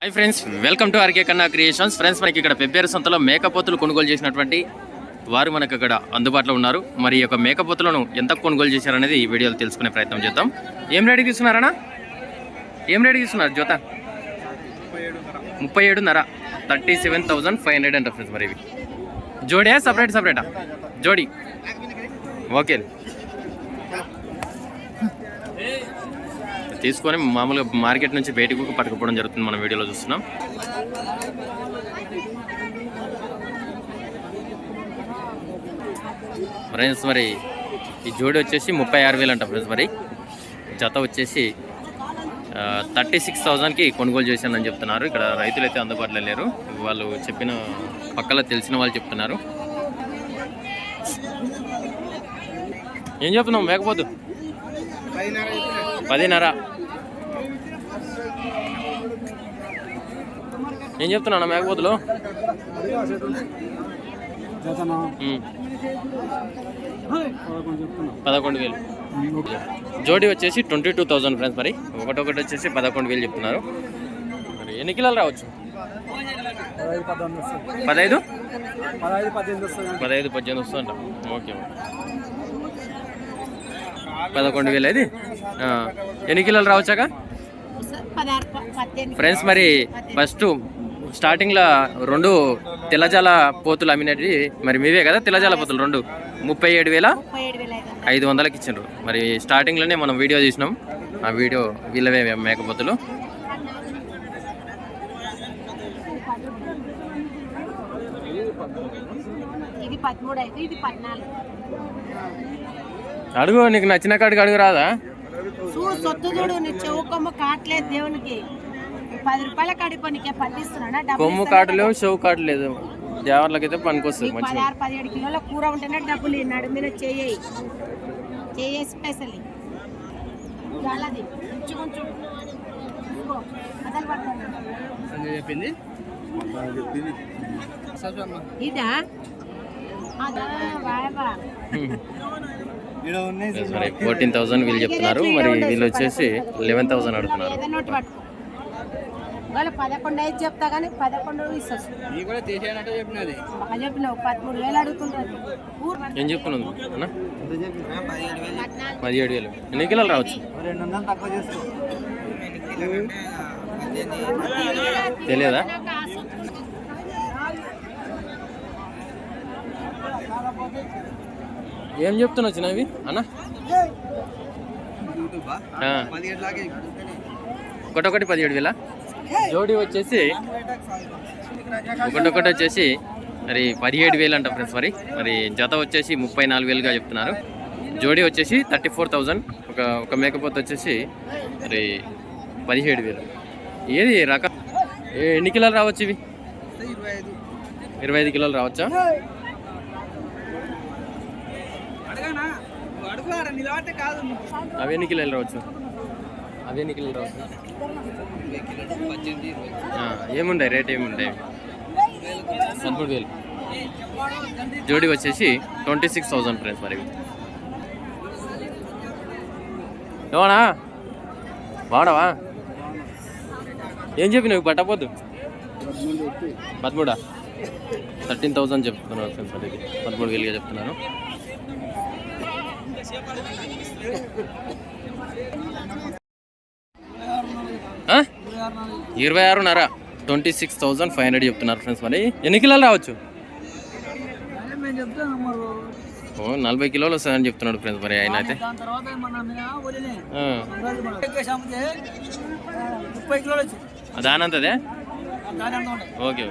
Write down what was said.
Hi friends welcome to RK Kanna creations friends మనకి ఇక్కడ పెబ్బేరు సంతలో మేకపోతులు కొనుగోలు చేసినటువంటి వారు మనకు ఇక్కడ అందుబాటులో ఉన్నారు. మరి ఈ యొక్క మేకపోతులను ఎంత కొనుగోలు చేశారనేది ఈ వీడియోలో తెలుసుకునే ప్రయత్నం చేద్దాం. ఏం రేటుకి ఇస్తున్నారన్నా ఏం రేటుకి ఇస్తున్నారు జోత ముప్పై ఏడున్నర. Thirty seven thousand five hundred and friends మరి ఇవి. జోడియా? సపరేట్ సపరేటా జోడి. ఓకే. తీసుకొని మామూలుగా మార్కెట్ నుంచి బయటకు పట్టుకుపోవడం జరుగుతుంది మనం వీడియోలో చూస్తున్నాం. ఫ్రెండ్స్ మరి ఈ జోడి వచ్చేసి ముప్పై ఆరు వేలు అంట ఫ్రెండ్స్ మరి. జత వచ్చేసి థర్టీ సిక్స్ థౌజండ్కి కొనుగోలు చేశానని చెప్తున్నారు. ఇక్కడ రైతులు అయితే అందుబాటులో లేరు. వాళ్ళు చెప్పిన పక్కల తెలిసిన వాళ్ళు చెప్తున్నారు. ఏం చెప్తున్నావు? మేకపోతు. పదిన్నర. ఏం చెప్తున్నా మేకపోతులు? పదకొండు వేలు. జోడీ వచ్చేసి ట్వంటీ టూ థౌజండ్ ఫ్రెండ్స్ మరి. ఒకటొకటి వచ్చేసి పదకొండు వేలు చెప్తున్నారు. మరి ఎన్ని కిలోలు రావచ్చు? పదహైదు పదహైదు? పద్దెనిమిది వస్తుందంట ఓకే పదకొండు వేలు అది? ఎన్ని కిలోలు రావచ్చాక? ఫ్రెండ్స్ మరి ఫస్ట్ స్టార్టింగ్లో రెండు తెల్లజాల పోతులు అమ్మినవి మరి మీవే కదా తెల్లజాల పోతులు రెండు? ముప్పై ఏడు వేల ఐదు వందలు ఐదు వందలకి ఇచ్చిండ్రు. మరి స్టార్టింగ్లోనే మనం వీడియో తీసినాం. ఆ వీడియో వీళ్ళవే మేకపోతులు అడుగు నీకు నచ్చిన కాడికి అడుగు రాదా? చూడు సొత్తు చూడు నీ చెవు కొమ్మ కావట్లేదు దేవునికి. పది రూపాయల కాడిపో నీకే పట్టిస్తున్నా కొమ్ము కాటు లేవు షో కాటు లేదు. దేవర్లకైతే పనికొస్తుంది నీకు మంచిగా. పదహారు పదిహేడు కిలోల కూర ఉంటేనే డబ్బులు ఈ నడు మీద చేయి. చేయేసి పైసలు. అలాది. చెప్పింది? ఇదా? మరి ఫోర్టీన్ థౌసండ్ వీళ్ళు చెప్తున్నారు. మరి వీళ్ళు వచ్చేసి లెవెన్ థౌసండ్ అడుగుతున్నారు. ఇవాళ పదకొండు ఐదు చెప్తా కానీ పదకొండు ఇస్తుంది నీ కూడా తీసేయనట్టే చెప్పినది. బాగా చెప్పినావు పదమూడు వేలు ఏం చెప్తున్నావు? అన్న? పదిహేడు వేలు. ఎన్ని కిలోలు రావచ్చు? రెండు వందలు తక్కువ చేసుకో తెలియదా. ఏం చెప్తున్నావు చిన్నవి అన్న? ఒకటొకటి పదిహేడు వేల? జోడి వచ్చేసి ఒకటొకటి వచ్చేసి మరి పదిహేడు వేలు అంట ఫ్రెండ్స్ మరి. మరి జత వచ్చేసి ముప్పై నాలుగు వేలుగా చెప్తున్నారు. జోడీ వచ్చేసి థర్టీ ఫోర్ థౌజండ్ ఒక ఒక మేకపోతే వచ్చేసి మరి పదిహేడు వేలు. ఏది రక ఎన్ని కిలోలు రావచ్చు ఇవి? ఇరవై ఐదు కిలోలు రావచ్చా? అవి ఎన్ని కిలోలు రావచ్చు? అవి ఎన్ని కిలోలు రావచ్చు? ఏముంటాయి రేట్ పదమూడు వేలు. జోడీ వచ్చేసి ట్వంటీ సిక్స్ థౌజండ్ ఫ్రెండ్స్ మరి. ఏమన్నా? వాడవా? ఏం చెప్పినావు? పట్టపోద్దు. పదమూడా? థర్టీన్ థౌజండ్ చెప్తున్నారు ఫ్రెండ్స్ మరి పదమూడు వేలుగా చెప్తున్నాను. ఆ? ఇరవై ఆరున్నర twenty six thousand five hundred చెప్తున్నారు ఫ్రెండ్స్ మరి. ఎన్ని కిలోలు రావచ్చు? నలభై కిలోలు వస్తుందని చెప్తున్నాడు ఫ్రెండ్స్ మరి ఆయన అయితే. దానంతదే? ఓకే.